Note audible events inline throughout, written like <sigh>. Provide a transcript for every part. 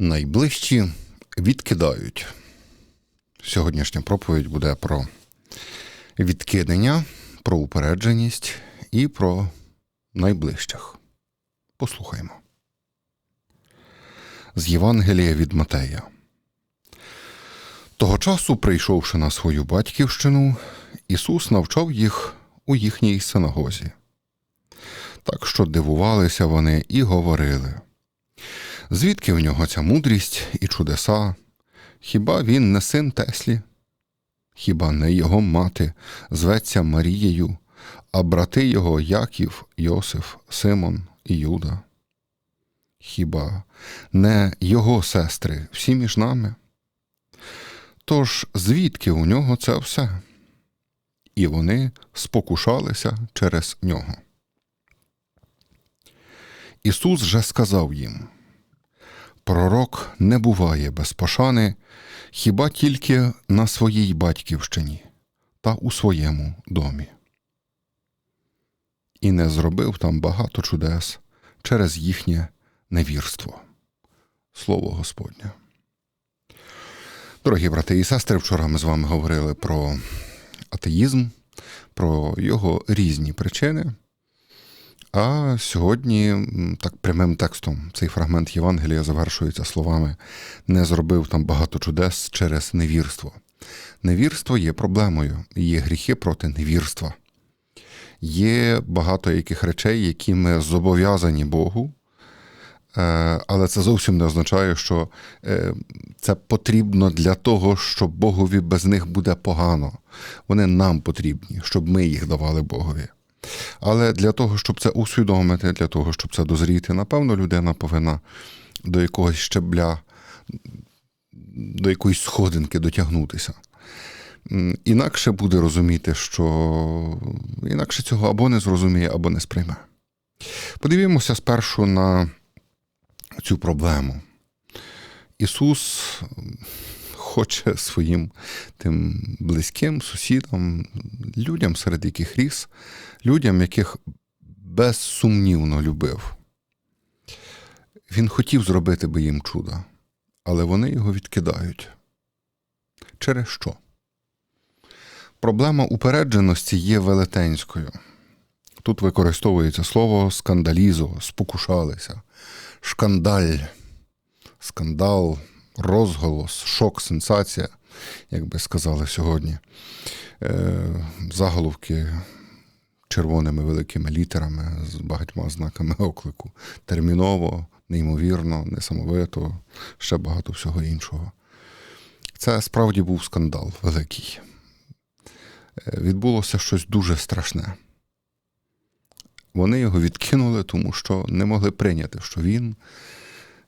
Найближчі відкидають. Сьогоднішня проповідь буде про відкидання, про упередженість і про найближчих. Послухаймо. З Євангелія від Матея. Того часу, прийшовши на свою батьківщину, Ісус навчав їх у їхній синагозі. Так що дивувалися вони і говорили. Звідки в нього ця мудрість і чудеса? Хіба він не син Теслі? Хіба не його мати зветься Марією, а брати його Яків, Йосиф, Симон і Юда? Хіба не його сестри всі між нами? Тож звідки у нього це все? І вони спокушалися через нього. Ісус же сказав їм Пророк не буває без пошани, хіба тільки на своїй батьківщині та у своєму домі. І не зробив там багато чудес через їхнє невірство. Слово Господнє. Дорогі брати і сестри, вчора ми з вами говорили про атеїзм, про його різні причини. А сьогодні, так прямим текстом, цей фрагмент Євангелія завершується словами не зробив там багато чудес через невірство. Невірство є проблемою, є гріхи проти невірства. Є багато яких речей, які ми зобов'язані Богу, але це зовсім не означає, що це потрібно для того, щоб Богові без них буде погано. Вони нам потрібні, щоб ми їх давали Богові. Але для того, щоб це усвідомити, для того, щоб це дозріти, напевно, людина повинна до якогось щебля, до якоїсь сходинки дотягнутися. Інакше буде розуміти, що інакше цього або не зрозуміє, або не сприйме. Подивімося спершу на цю проблему. Ісус хоче своїм тим близьким сусідам, людям, серед яких ріс, людям, яких безсумнівно любив. Він хотів зробити би їм чудо, але вони його відкидають. Через що? Проблема упередженості є велетенською. Тут використовується слово скандалізо, спокушалися, шкандаль, скандал, розголос, шок, сенсація, як би сказали сьогодні. Заголовки червоними великими літерами з багатьма знаками оклику. Терміново, неймовірно, несамовито, ще багато всього іншого. Це справді був скандал великий. Відбулося щось дуже страшне. Вони його відкинули, тому що не могли прийняти, що він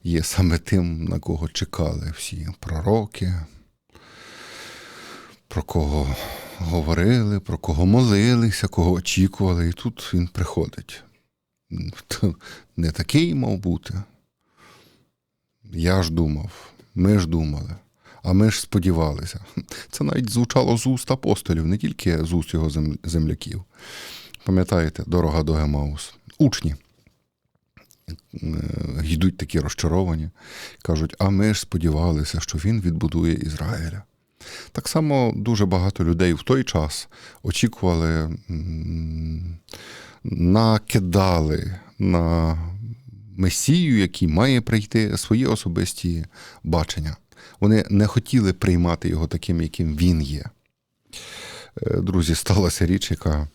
є саме тим, на кого чекали всі пророки, про кого говорили, про кого молилися, кого очікували, і тут він приходить. Не такий мав бути. Я ж думав, ми ж думали, а ми ж сподівалися. Це навіть звучало з уст апостолів, не тільки з уст його земляків. Пам'ятаєте, дорога до Гемаус. Учні йдуть такі розчаровані, кажуть, а ми ж сподівалися, що він відбудує Ізраїля. Так само дуже багато людей в той час очікували, накидали на Месію, який має прийти свої особисті бачення. Вони не хотіли приймати його таким, яким він є. Друзі, сталася річ, яка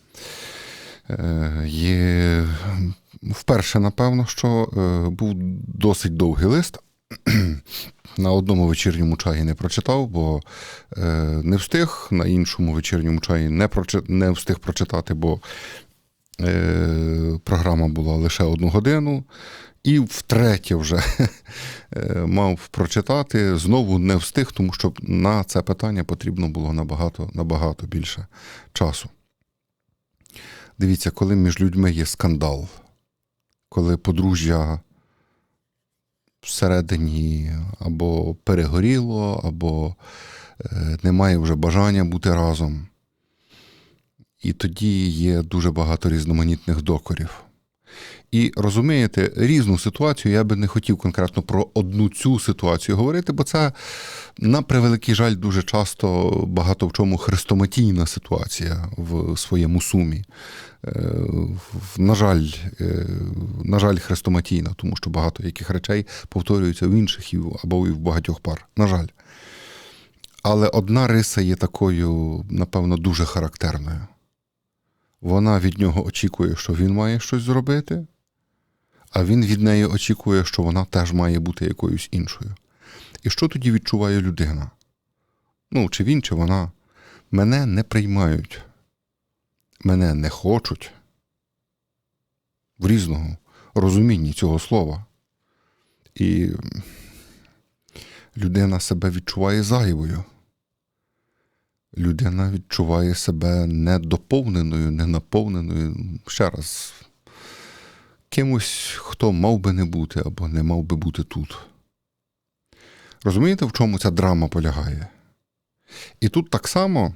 є вперше, напевно, що був досить довгий лист <clears throat> на одному вечірньому чаї не прочитав, бо е, не встиг, на іншому вечірньому чаї не прочи, не встиг прочитати, бо е, програма була лише одну годину. І втретє вже <laughs> е, мав прочитати, знову не встиг, тому що на це питання потрібно було набагато, набагато більше часу. Дивіться, коли між людьми є скандал, коли подружжя всередині або перегоріло, або е, немає вже бажання бути разом. І тоді є дуже багато різноманітних докорів. І розумієте, різну ситуацію я би не хотів конкретно про одну цю ситуацію говорити, бо це, на превеликий жаль, дуже часто багато в чому хрестоматійна ситуація в своєму сумі. Е, На жаль, е, на жаль, хрестоматійна, тому що багато яких речей повторюються в інших або і в багатьох пар. На жаль. Але одна риса є такою, напевно, дуже характерною. Вона від нього очікує, що він має щось зробити, а він від неї очікує, що вона теж має бути якоюсь іншою. І що тоді відчуває людина? Ну, чи він, чи вона мене не приймають, мене не хочуть в різному розумінні цього слова. І людина себе відчуває зайвою. Людина відчуває себе недоповненою, ненаповненою. Ще раз, кимось, хто мав би не бути або не мав би бути тут. Розумієте, в чому ця драма полягає? І тут так само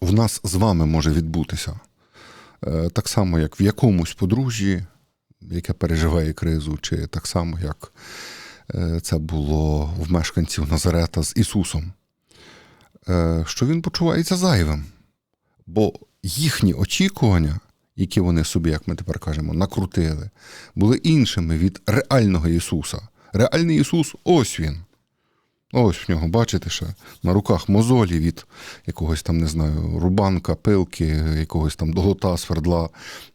в нас з вами може відбутися. Е, Так само, як в якомусь подружжі, яке переживає кризу, чи так само, як е, це було в мешканців Назарета з Ісусом, е, що він почувається зайвим. Бо їхні очікування, які вони собі, як ми тепер кажемо, накрутили, були іншими від реального Ісуса. Реальний Ісус ось він. Ось в нього, бачите, ще на руках мозолі від якогось там, не знаю, рубанка, пилки, якогось там долота, свердла.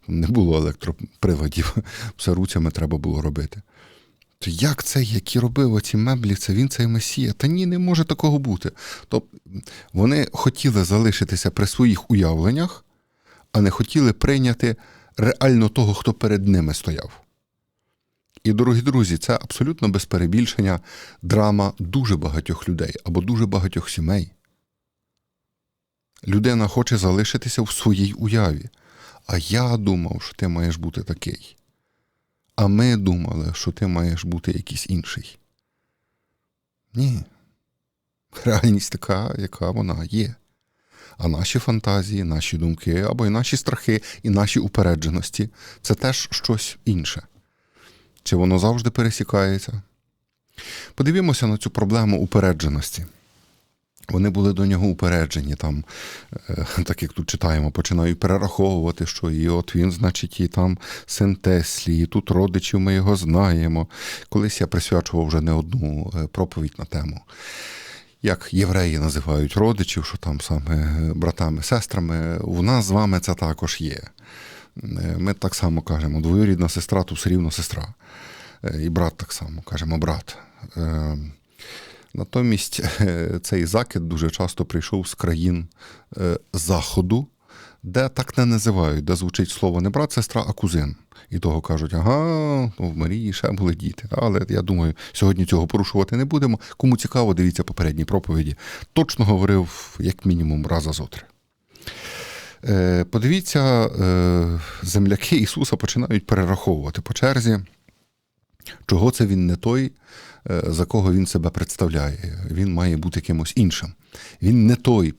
Не було електроприладів, <laughs> все руцями треба було робити. То як це, які робив оці меблі, це він цей месія? Та ні, не може такого бути. Тобто вони хотіли залишитися при своїх уявленнях, а не хотіли прийняти реально того, хто перед ними стояв. І, дорогі друзі, це абсолютно без перебільшення драма дуже багатьох людей або дуже багатьох сімей. Людина хоче залишитися в своїй уяві. А я думав, що ти маєш бути такий. А ми думали, що ти маєш бути якийсь інший. Ні. Реальність така, яка вона є. А наші фантазії, наші думки, або й наші страхи, і наші упередженості це теж щось інше. Чи воно завжди пересікається? Подивімося на цю проблему упередженості. Вони були до нього упереджені, там, е, <laughs> так як тут читаємо, починають перераховувати, що і от він, значить, і там син Теслі, і тут родичів ми його знаємо. Колись я присвячував вже не одну е, проповідь на тему. Як євреї називають родичів, що там саме братами, сестрами, у нас з вами це також є. Е, Ми так само кажемо, двоюрідна сестра, то все рівно сестра. Е, І брат так само кажемо брат. Е, Натомість е, цей закид дуже часто прийшов з країн е, Заходу, де так не називають, де звучить слово не брат, сестра, а кузин. І того кажуть, ага, ну, в Марії ще були діти. Але я думаю, сьогодні цього порушувати не будемо. Кому цікаво, дивіться попередні проповіді. Точно говорив, як мінімум, раз за зотри. Е, Подивіться, е, земляки Ісуса починають перераховувати по черзі, чого це він не той, е, за кого він себе представляє. Він має бути кимось іншим. Він не той,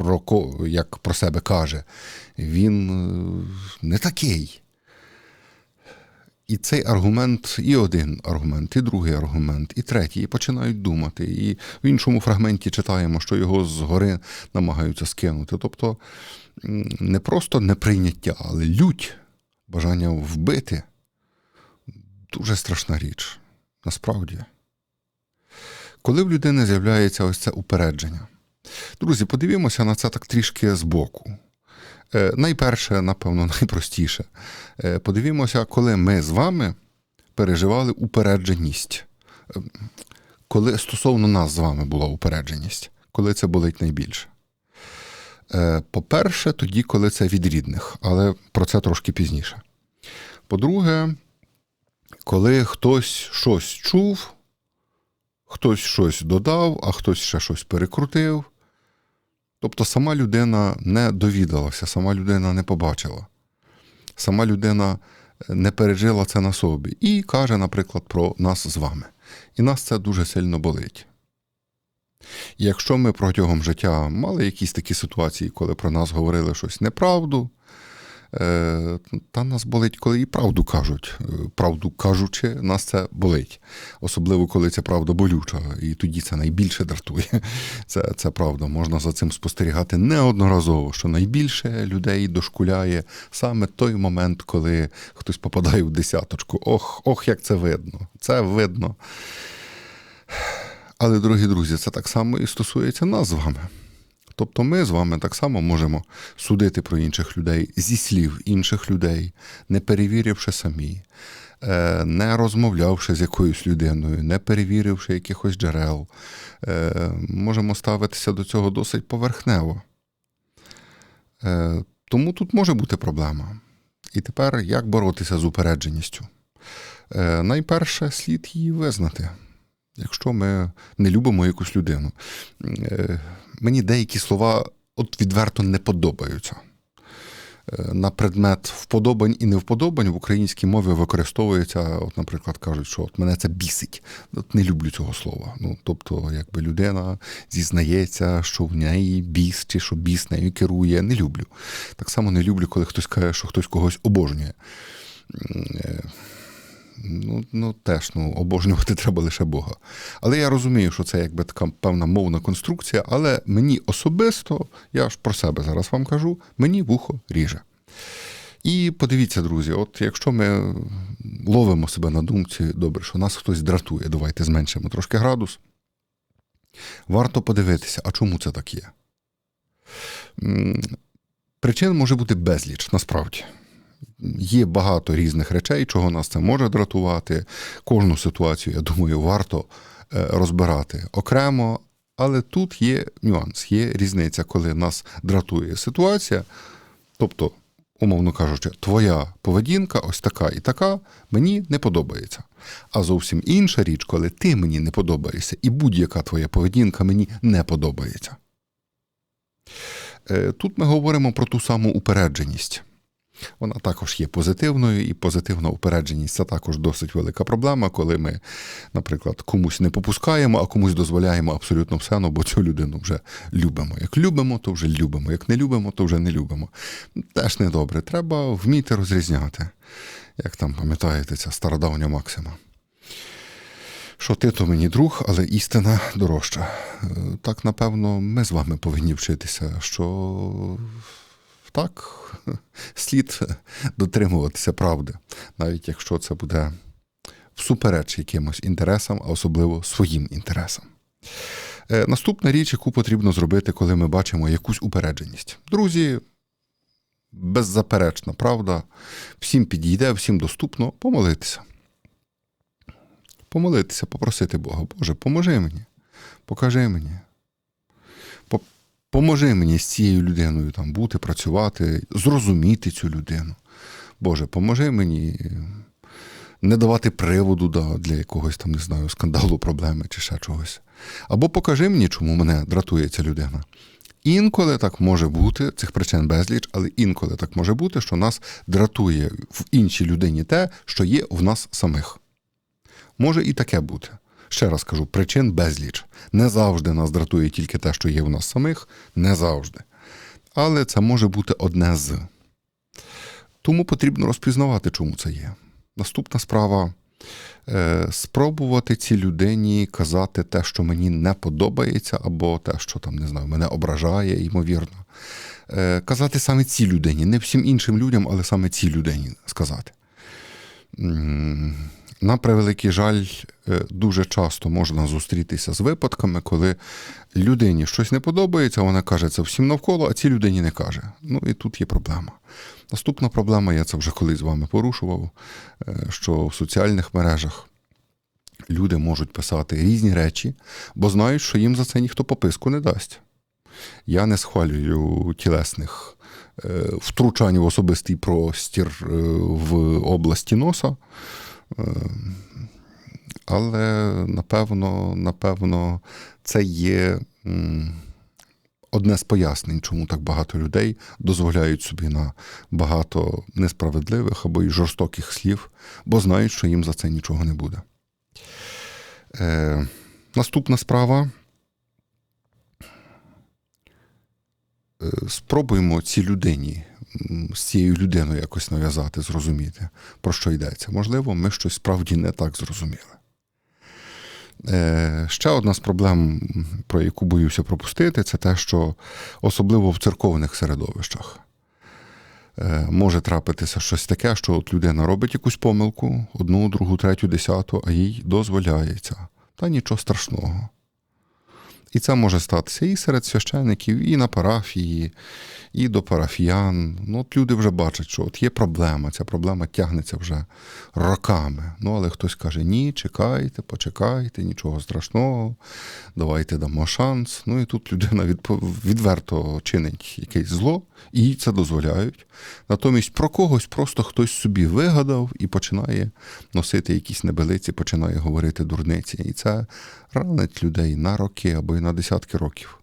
про як про себе каже. Він е, не такий. І цей аргумент, і один аргумент, і другий аргумент, і третій, і починають думати. І в іншому фрагменті читаємо, що його згори намагаються скинути. Тобто не просто неприйняття, але лють, бажання вбити дуже страшна річ. Насправді. Коли в людини з'являється ось це упередження. Друзі, подивімося на це так трішки збоку. Е, Найперше, напевно, <laughs> найпростіше. Е, Подивімося, коли ми з вами переживали упередженість. Е, Коли стосовно нас з вами була упередженість, коли це болить найбільше. По-перше, тоді, коли це від рідних, але про це трошки пізніше. По-друге, коли хтось щось чув, хтось щось додав, а хтось ще щось перекрутив. Тобто сама людина не довідалася, сама людина не побачила, сама людина не пережила це на собі і каже, наприклад, про нас з вами. І нас це дуже сильно болить. Якщо ми протягом життя мали якісь такі ситуації, коли про нас говорили щось неправду, Е, Та нас болить, коли і правду кажуть. Е, Правду кажучи, нас це болить. Особливо, коли ця правда болюча. І тоді це найбільше дратує. <laughs> Це, це правда. Можна за цим спостерігати неодноразово, що найбільше людей дошкуляє саме той момент, коли хтось попадає в десяточку. Ох, ох, як це видно. Це видно. <sighs> Але, дорогі друзі, це так само і стосується нас з вами. Тобто ми з вами так само можемо судити про інших людей зі слів інших людей, не перевіривши самі, е, не розмовлявши з якоюсь людиною, не перевіривши якихось джерел. Е, можемо ставитися до цього досить поверхнево. Е, тому тут може бути проблема. І тепер як боротися з упередженістю? Найперше слід її визнати. Якщо ми не любимо якусь людину, мені деякі слова от відверто не подобаються. Е, на предмет вподобань і невподобань в українській мові використовується, от, наприклад, кажуть, що от мене це бісить. От Не люблю цього слова. Ну, Тобто, якби людина зізнається, що в неї біс, чи що біс нею керує, не люблю. Так само не люблю, коли хтось каже, що хтось когось обожнює. Ну, ну теж ну, обожнювати треба лише Бога. Але я розумію, що це якби така певна мовна конструкція, але мені особисто, я ж про себе зараз вам кажу, мені вухо ріже. І подивіться, друзі, от якщо ми ловимо себе на думці, добре, що нас хтось дратує, давайте зменшимо трошки градус. Варто подивитися, а чому це так є? Причин може бути безліч, насправді. Є багато різних речей, чого нас це може дратувати. Кожну ситуацію, я думаю, варто е, розбирати окремо. Але тут є нюанс, є різниця, коли нас дратує ситуація. Тобто, умовно кажучи, твоя поведінка ось така і така мені не подобається. А зовсім інша річ, коли ти мені не подобаєшся, і будь-яка твоя поведінка мені не подобається. Е, тут ми говоримо про ту саму упередженість. Вона також є позитивною, і позитивна упередженість це також досить велика проблема, коли ми, наприклад, комусь не попускаємо, а комусь дозволяємо абсолютно все, ну бо цю людину вже любимо. Як любимо, то вже любимо. Як не любимо, то вже не любимо. Теж недобре. Треба вміти розрізняти, як там пам'ятаєте, ця стародавня максима. Що ти то мені друг, але істина дорожча. Е, так, напевно, ми з вами повинні вчитися, що так, <laughs> слід дотримуватися правди, навіть якщо це буде всупереч якимось інтересам, а особливо своїм інтересам. Е, наступна річ, яку потрібно зробити, коли ми бачимо якусь упередженість. Друзі, беззаперечна правда, всім підійде, всім доступно помолитися. Помолитися, попросити Бога, Боже, поможи мені, покажи мені. Поможи мені з цією людиною там бути, працювати, зрозуміти цю людину. Боже, поможи мені не давати приводу да, для якогось там, не знаю, скандалу, проблеми чи ще чогось. Або покажи мені, чому мене дратує ця людина. Інколи так може бути, цих причин безліч, але інколи так може бути, що нас дратує в іншій людині те, що є в нас самих. Може і таке бути. Ще раз кажу, причин безліч. Не завжди нас дратує тільки те, що є в нас самих, не завжди. Але це може бути одне з. Тому потрібно розпізнавати, чому це є. Наступна справа е, спробувати цій людині казати те, що мені не подобається, або те, що там, не знаю, мене ображає, ймовірно. Е, казати саме цій людині, не всім іншим людям, але саме цій людині сказати. На превеликий жаль, е, дуже часто можна зустрітися з випадками, коли людині щось не подобається, вона каже це всім навколо, а цій людині не каже. Ну і тут є проблема. Наступна проблема, я це вже колись з вами порушував, е, що в соціальних мережах люди можуть писати різні речі, бо знають, що їм за це ніхто пописку не дасть. Я не схвалюю тілесних е, втручань в особистий простір в області носа. Е, але напевно, напевно, це є одне з пояснень, чому так багато людей дозволяють собі на багато несправедливих або й жорстоких слів, бо знають, що їм за це нічого не буде. Е, Наступна справа. Е, спробуємо цій людині з цією людиною якось нав'язати, зрозуміти, про що йдеться. Можливо, ми щось справді не так зрозуміли. Е, Ще одна з проблем, про яку боюся пропустити, це те, що особливо в церковних середовищах е, може трапитися щось таке, що от людина робить якусь помилку, одну, другу, третю, десяту, а їй дозволяється. Та нічого страшного. І це може статися і серед священиків, і на парафії, і до парафіян. Ну, от люди вже бачать, що от є проблема, ця проблема тягнеться вже роками. Ну, але хтось каже: ні, чекайте, почекайте, нічого страшного, давайте дамо шанс. Ну і тут людина відверто чинить якесь зло, і їй це дозволяють. Натомість про когось просто хтось собі вигадав і починає носити якісь небелиці, починає говорити дурниці. І це ранить людей на роки або на десятки років.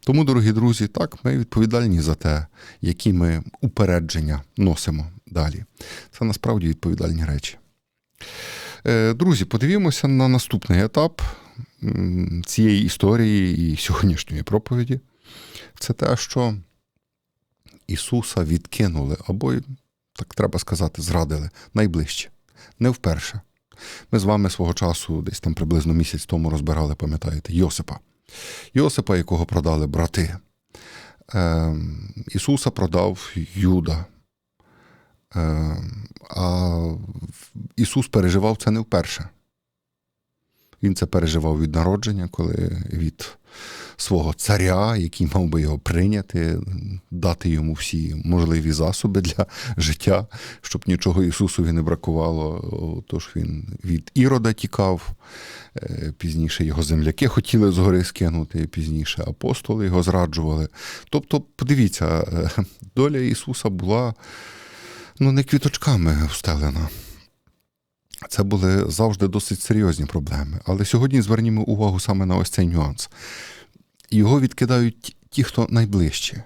Тому, дорогі друзі, так, ми відповідальні за те, які ми упередження носимо далі. Це насправді відповідальні речі. Е, Друзі, подивімося на наступний етап цієї історії і сьогоднішньої проповіді. Це те, що Ісуса відкинули, або, так треба сказати, зрадили найближче, не вперше. Ми з вами свого часу, десь там приблизно місяць тому розбирали, пам'ятаєте, Йосипа. Йосипа, якого продали брати. Е, Ісуса продав Юда. Е, а Ісус переживав це не вперше. Він це переживав від народження, коли від свого царя, який мав би його прийняти, дати йому всі можливі засоби для життя, щоб нічого Ісусові не бракувало. Тож він від Ірода тікав, е, пізніше його земляки хотіли згори скинути, пізніше апостоли його зраджували. Тобто, подивіться, е, доля Ісуса була ну, не квіточками встелена. Це були завжди досить серйозні проблеми. Але сьогодні звернімо увагу саме на ось цей нюанс. Його відкидають ті, хто найближче.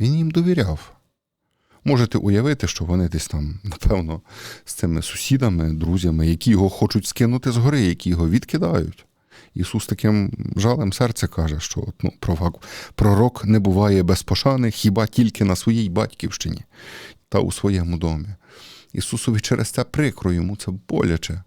Він їм довіряв. Можете уявити, що вони десь там, напевно, з цими сусідами, друзями, які його хочуть скинути з гори, які його відкидають. Ісус таким жалем серця каже, що ну, пророк не буває без пошани хіба тільки на своїй батьківщині та у своєму домі. Ісусові через це прикро, йому це боляче.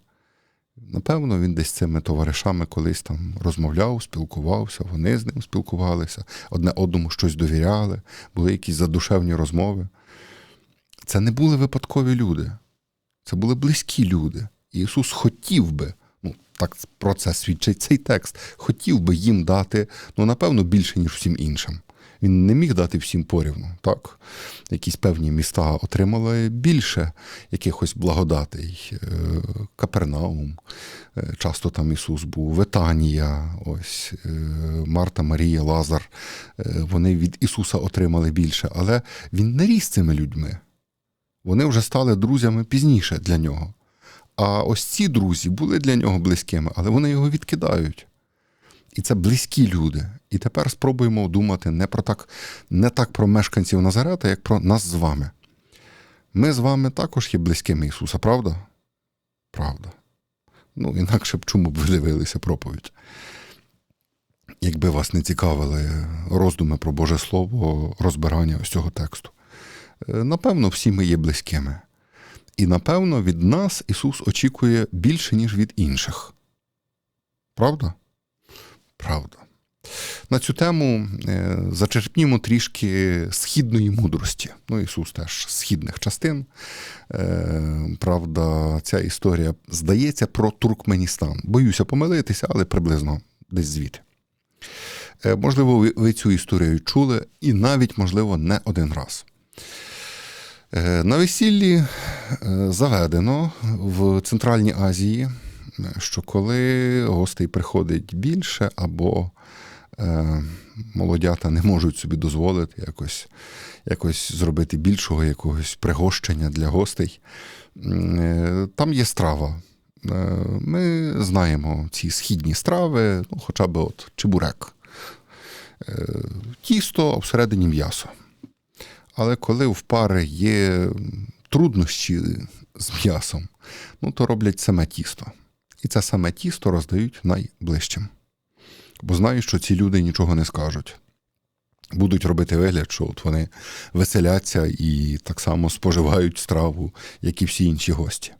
Напевно, він десь з цими товаришами колись там розмовляв, спілкувався, вони з ним спілкувалися, одне одному щось довіряли, були якісь задушевні розмови. Це не були випадкові люди, це були близькі люди. І Ісус хотів би, ну так про це свідчить цей текст, хотів би їм дати, ну, напевно, більше, ніж всім іншим. Він не міг дати всім порівну. Так? Якісь певні міста отримали більше якихось благодатей. Е, Капернаум, е, часто там Ісус був, Ветанія, ось е, Марта, Марія, Лазар. Вони від Ісуса отримали більше, але Він не ріс цими людьми. Вони вже стали друзями пізніше для нього. А ось ці друзі були для нього близькими, але вони його відкидають. І це близькі люди. І тепер спробуємо думати не про так, не так про мешканців Назарета, як про нас з вами. Ми з вами також є близькими Ісуса, правда? Правда. Ну, інакше б чому б ви дивилися проповідь. Якби вас не цікавили роздуми про Боже Слово, розбирання ось цього тексту. Напевно, всі ми є близькими. І напевно, від нас Ісус очікує більше, ніж від інших. Правда? Правда. На цю тему е, зачерпнімо трішки східної мудрості. Ну, Ісус теж східних частин. Е, правда, ця історія здається про Туркменістан. Боюся помилитися, але приблизно десь звідти. Е, можливо, ви цю історію чули, і навіть, можливо, не один раз. На весіллі заведено в Центральній Азії, що коли гостей приходить більше, або молодята не можуть собі дозволити якось якось зробити більшого якогось пригощення для гостей, е, там є страва. Е, ми знаємо ці східні страви, ну, хоча б от чебурек. Е, тісто, а всередині м'ясо. Але коли в пари є труднощі з м'ясом, ну то роблять саме тісто. І це саме тісто роздають найближчим. Бо знають, що ці люди нічого не скажуть. будуть робити вигляд, що от вони веселяться і так само споживають страву, як і всі інші гості.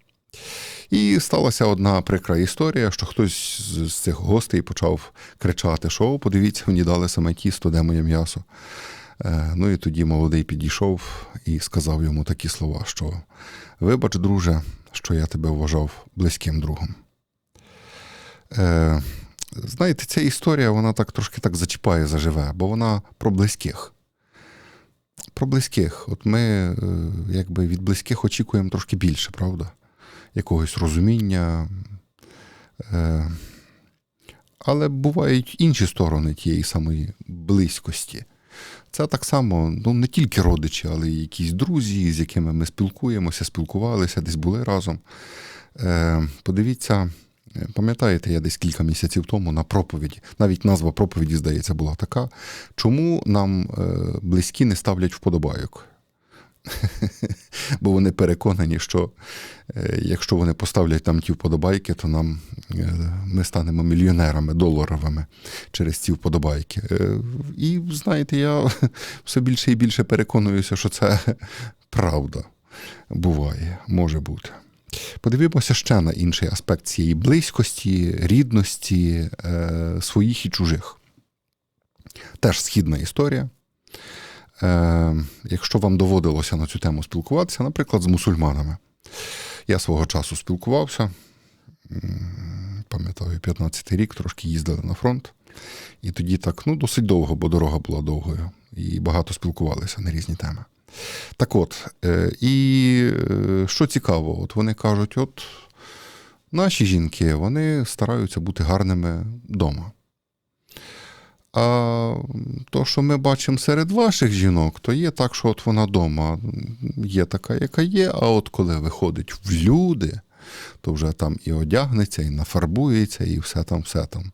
І сталася одна прикра історія, що хтось з цих гостей почав кричати: що подивіться, мені дали саме тісто, де моє м'ясо. Е, Ну і тоді молодий підійшов і сказав йому такі слова, що вибач, друже, що я тебе вважав близьким другом. Знаєте, ця історія вона так трошки так зачіпає заживе, бо вона про близьких. Про близьких. От ми е, якби від близьких очікуємо трошки більше, правда? Якогось розуміння. Е, Але бувають інші сторони тієї самої близькості. Це так само ну, не тільки родичі, але й якісь друзі, з якими ми спілкуємося, спілкувалися, десь були разом. Е, Подивіться, пам'ятаєте, я десь кілька місяців тому на проповіді, навіть назва проповіді, здається, була така. Чому нам е, близькі не ставлять вподобайок? <laughs> Бо вони переконані, що е, якщо вони поставлять там ті вподобайки, то нам е, ми станемо мільйонерами доларовими через ці вподобайки. Е, І знаєте, я <laughs> все більше і більше переконуюся, що це <laughs> правда буває, може бути. Подивимося ще на інший аспект цієї близькості, рідності своїх і чужих. Теж східна історія. Е, Якщо вам доводилося на цю тему спілкуватися, наприклад, з мусульманами. Я свого часу спілкувався, пам'ятаю, 15-й рік трошки їздили на фронт. І тоді так ну, досить довго, бо дорога була довгою, і багато спілкувалися на різні теми. Так от, е, і е, що цікаво, от вони кажуть: от наші жінки вони стараються бути гарними вдома. А то, що ми бачимо серед ваших жінок, то є так, що от вона вдома є така, яка є, а от коли виходить в люди, то вже там і одягнеться, і нафарбується, і все там, все там.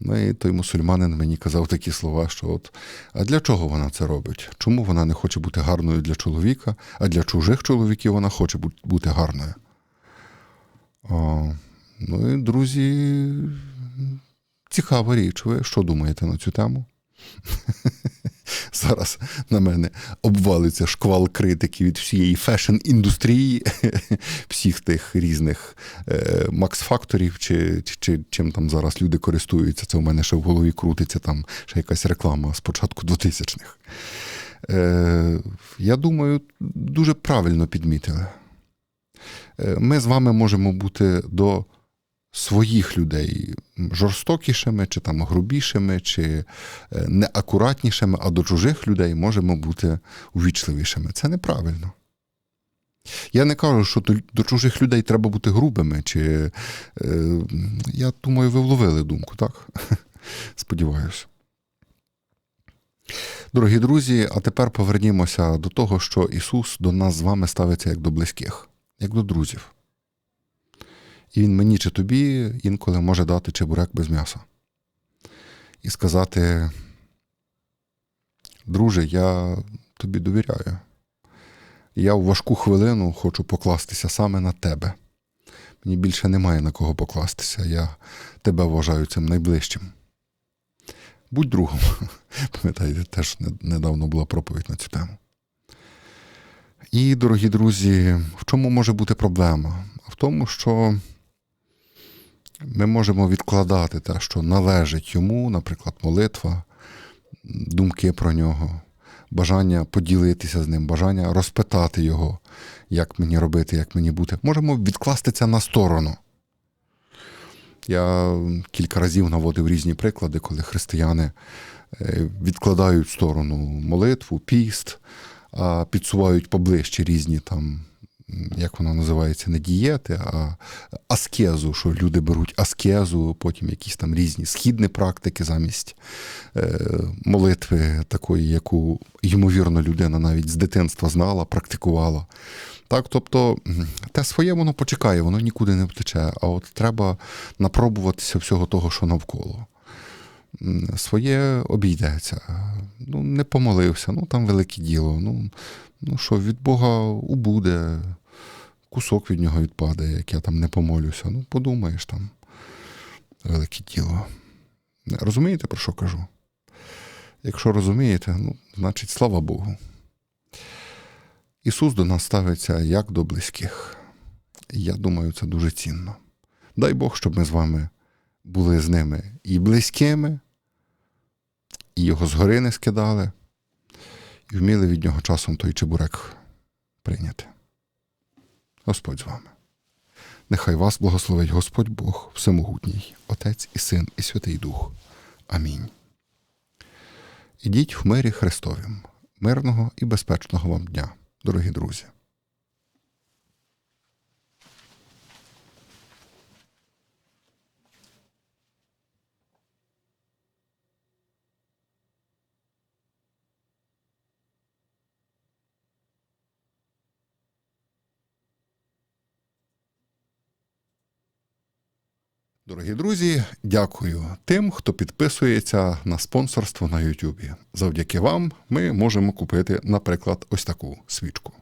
Ну і той мусульманин мені казав такі слова, що от, а для чого вона це робить? Чому вона не хоче бути гарною для чоловіка, а для чужих чоловіків вона хоче бути гарною? О, ну і друзі, Цікава річ, ви що думаєте на цю тему? <laughs> <laughs> Зараз на мене обвалиться шквал критики від всієї фешн-індустрії, <laughs> всіх тих різних е, макс-факторів, чи, чи, чи чим там зараз люди користуються. Це у мене ще в голові крутиться, там ще якась реклама з початку 2000-х. Е, Я думаю, дуже правильно підмітили. Е, ми з вами можемо бути до своїх людей жорстокішими, чи там грубішими, чи е, неакуратнішими, а до чужих людей можемо бути увічливішими. Це неправильно. Я не кажу, що до чужих людей треба бути грубими, чи е, я думаю, ви вловили думку, так? <laughs> Сподіваюся. Дорогі друзі, а тепер повернімося до того, що Ісус до нас з вами ставиться як до близьких, як до друзів. І він мені чи тобі інколи може дати чебурек без м'яса. І сказати, друже, я тобі довіряю. Я в важку хвилину хочу покластися саме на тебе. Мені більше немає на кого покластися. Я тебе вважаю цим найближчим. Будь другом. <laughs> Пам'ятаєте, теж недавно була проповідь на цю тему. І, дорогі друзі, в чому може бути проблема? В тому, що ми можемо відкладати те, що належить йому, наприклад, молитва, думки про нього, бажання поділитися з ним, бажання розпитати його, як мені робити, як мені бути. Можемо відкласти це на сторону. Я кілька разів наводив різні приклади, коли християни е, відкладають в сторону молитву, піст, а підсувають поближче різні там як воно називається, не дієти, а аскезу, що люди беруть аскезу, потім якісь там різні східні практики замість е, молитви, такої, яку, ймовірно, людина навіть з дитинства знала, практикувала. Так, Тобто те своє воно почекає, воно нікуди не втече, а от треба напробуватися всього того, що навколо. Своє обійдеться. Ну, Не помолився, ну там велике діло. Ну, ну що, від Бога убуде кусок від нього відпаде, як я там не помолюся. Ну, подумаєш там, велике діло. Розумієте, про що кажу? Якщо розумієте, ну, значить, слава Богу. Ісус до нас ставиться як до близьких. Я думаю, це дуже цінно. Дай Бог, щоб ми з вами були з ними і близькими, і його згори не скидали, і вміли від нього часом той чебурек прийняти. Господь з вами. Нехай вас благословить Господь Бог, Всемогутній, Отець і Син, і Святий Дух. Амінь. Ідіть в мирі Христовім, мирного і безпечного вам дня, дорогі друзі. Дорогі друзі, дякую тим, хто підписується на спонсорство на Ютубі. Завдяки вам ми можемо купити, наприклад, ось таку свічку.